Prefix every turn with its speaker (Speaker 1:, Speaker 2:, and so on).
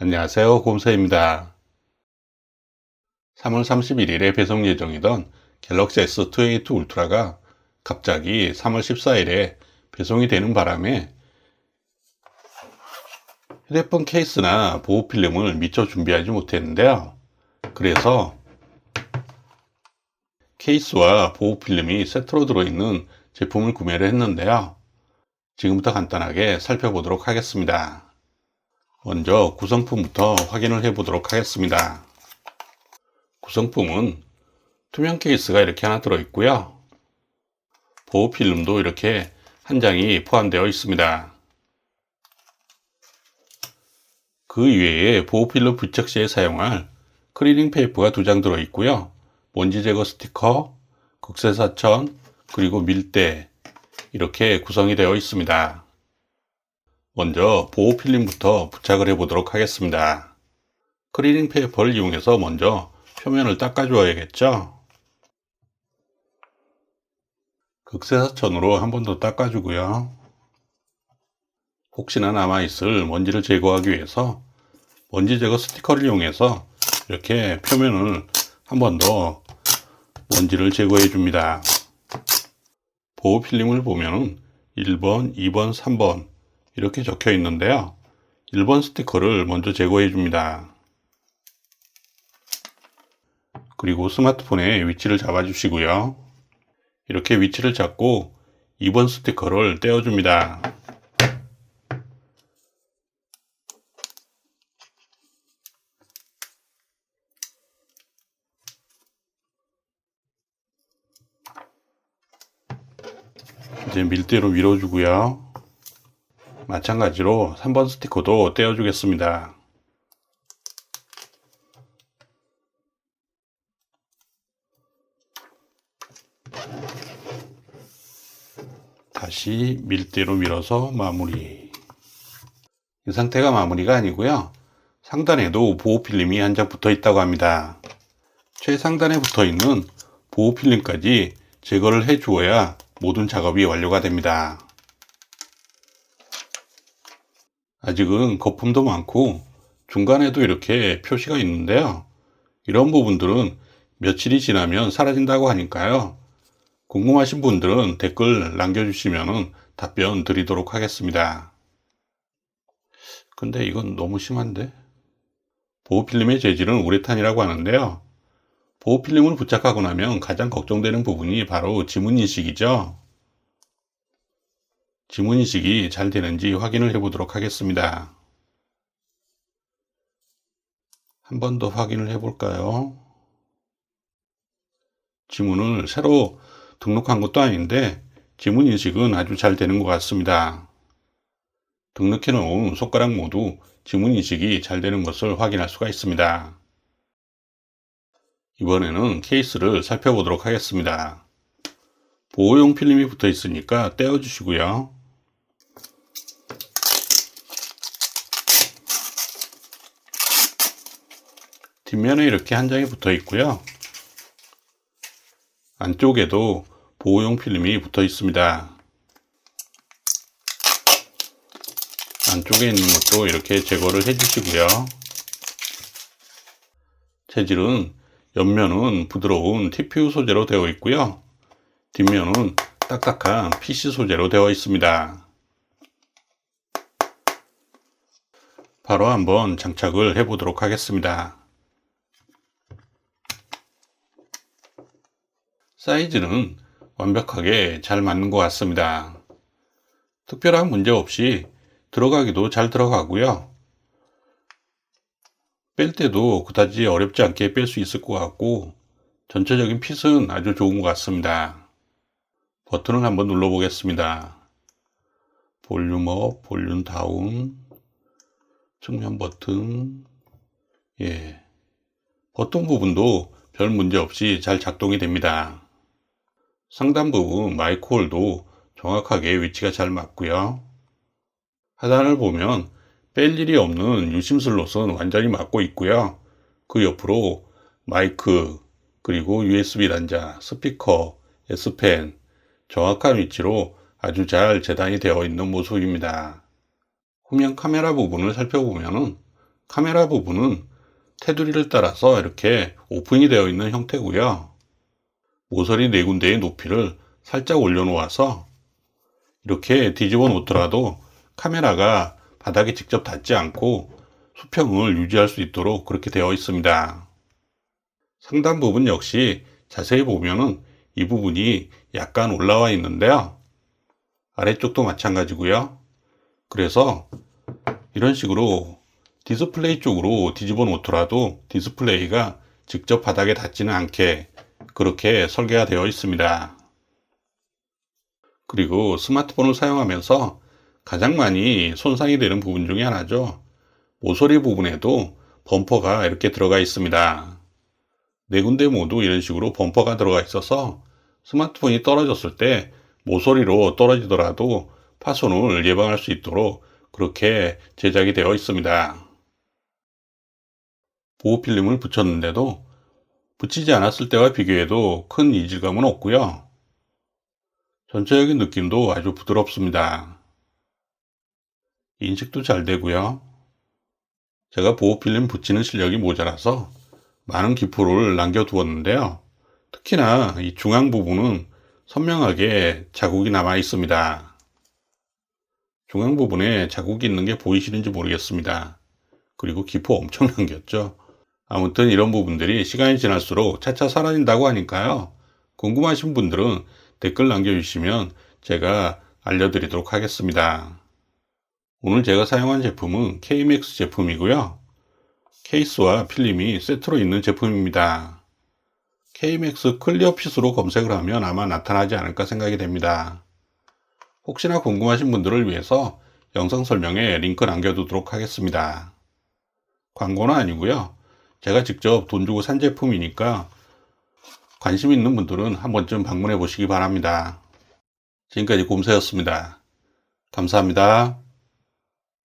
Speaker 1: 안녕하세요. 곰사입니다. 3월 31일에 배송 예정이던 갤럭시 S22 울트라가 갑자기 3월 14일에 배송이 되는 바람에 휴대폰 케이스나 보호 필름을 미처 준비하지 못했는데요. 그래서 케이스와 보호 필름이 세트로 들어있는 제품을 구매를 했는데요. 지금부터 간단하게 살펴보도록 하겠습니다. 먼저 구성품부터 확인을 해 보도록 하겠습니다. 구성품은 투명 케이스가 이렇게 하나 들어 있고요. 보호 필름도 이렇게 한 장이 포함되어 있습니다. 그 이외에 보호 필름 부착 시에 사용할 클리닝 페이퍼가 두 장 들어 있고요. 먼지 제거 스티커, 극세사천, 그리고 밀대 이렇게 구성이 되어 있습니다. 먼저 보호 필름부터 부착을 해 보도록 하겠습니다. 클리닝 페이퍼를 이용해서 먼저 표면을 닦아 줘야겠죠? 극세사천으로 한 번 더 닦아 주고요. 혹시나 남아있을 먼지를 제거하기 위해서 먼지 제거 스티커를 이용해서 이렇게 표면을 한 번 더 먼지를 제거해 줍니다. 보호 필름을 보면은 1번, 2번, 3번 이렇게 적혀 있는데요. 1번 스티커를 먼저 제거해 줍니다. 그리고 스마트폰의 위치를 잡아 주시고요. 이렇게 위치를 잡고 2번 스티커를 떼어 줍니다. 이제 밀대로 밀어주고요. 마찬가지로 3번 스티커도 떼어주겠습니다. 다시 밀대로 밀어서 마무리. 이 상태가 마무리가 아니고요. 상단에도 보호필름이 한 장 붙어 있다고 합니다. 최상단에 붙어 있는 보호필름까지 제거를 해 주어야 모든 작업이 완료가 됩니다. 아직은 거품도 많고 중간에도 이렇게 표시가 있는데요. 이런 부분들은 며칠이 지나면 사라진다고 하니까요. 궁금하신 분들은 댓글 남겨주시면 답변 드리도록 하겠습니다. 근데 이건 너무 심한데? 보호필름의 재질은 우레탄이라고 하는데요. 보호필름을 부착하고 나면 가장 걱정되는 부분이 바로 지문인식이죠. 지문인식이 잘 되는지 확인을 해 보도록 하겠습니다. 한 번 더 확인을 해 볼까요? 지문을 새로 등록한 것도 아닌데 지문인식은 아주 잘 되는 것 같습니다. 등록해 놓은 손가락 모두 지문인식이 잘 되는 것을 확인할 수가 있습니다. 이번에는 케이스를 살펴보도록 하겠습니다. 보호용 필름이 붙어 있으니까 떼어 주시고요. 뒷면에 이렇게 한 장이 붙어 있고요. 안쪽에도 보호용 필름이 붙어 있습니다. 안쪽에 있는 것도 이렇게 제거를 해 주시고요. 재질은 옆면은 부드러운 TPU 소재로 되어 있고요. 뒷면은 딱딱한 PC 소재로 되어 있습니다. 바로 한번 장착을 해 보도록 하겠습니다. 사이즈는 완벽하게 잘 맞는 것 같습니다. 특별한 문제 없이 들어가기도 잘 들어가고요. 뺄 때도 그다지 어렵지 않게 뺄 수 있을 것 같고 전체적인 핏은 아주 좋은 것 같습니다. 버튼을 한번 눌러 보겠습니다. 볼륨 업, 볼륨 다운, 측면 버튼, 예. 버튼 부분도 별 문제 없이 잘 작동이 됩니다. 상단 부분 마이크홀도 정확하게 위치가 잘 맞고요. 하단을 보면 뺄 일이 없는 유심 슬롯은 완전히 맞고 있고요. 그 옆으로 마이크, 그리고 USB 단자, 스피커, S펜 정확한 위치로 아주 잘 재단이 되어 있는 모습입니다. 후면 카메라 부분을 살펴보면 카메라 부분은 테두리를 따라서 이렇게 오픈이 되어 있는 형태고요. 모서리 네 군데의 높이를 살짝 올려놓아서 이렇게 뒤집어 놓더라도 카메라가 바닥에 직접 닿지 않고 수평을 유지할 수 있도록 그렇게 되어 있습니다. 상단 부분 역시 자세히 보면은 이 부분이 약간 올라와 있는데요. 아래쪽도 마찬가지고요. 그래서 이런 식으로 디스플레이 쪽으로 뒤집어 놓더라도 디스플레이가 직접 바닥에 닿지는 않게 그렇게 설계가 되어 있습니다. 그리고 스마트폰을 사용하면서 가장 많이 손상이 되는 부분 중에 하나죠. 모서리 부분에도 범퍼가 이렇게 들어가 있습니다. 네 군데 모두 이런 식으로 범퍼가 들어가 있어서 스마트폰이 떨어졌을 때 모서리로 떨어지더라도 파손을 예방할 수 있도록 그렇게 제작이 되어 있습니다. 보호필름을 붙였는데도 붙이지 않았을 때와 비교해도 큰 이질감은 없고요. 전체적인 느낌도 아주 부드럽습니다. 인식도 잘 되고요. 제가 보호필름 붙이는 실력이 모자라서 많은 기포를 남겨두었는데요. 특히나 이 중앙 부분은 선명하게 자국이 남아 있습니다. 중앙 부분에 자국이 있는 게 보이시는지 모르겠습니다. 그리고 기포 엄청 남겼죠. 아무튼 이런 부분들이 시간이 지날수록 차차 사라진다고 하니까요. 궁금하신 분들은 댓글 남겨주시면 제가 알려드리도록 하겠습니다. 오늘 제가 사용한 제품은 KMX 제품이고요. 케이스와 필름이 세트로 있는 제품입니다. KMX 클리어 핏으로 검색을 하면 아마 나타나지 않을까 생각이 됩니다. 혹시나 궁금하신 분들을 위해서 영상 설명에 링크 남겨두도록 하겠습니다. 광고는 아니고요. 제가 직접 돈 주고 산 제품이니까 관심 있는 분들은 한 번쯤 방문해 보시기 바랍니다. 지금까지 곰새였습니다. 감사합니다.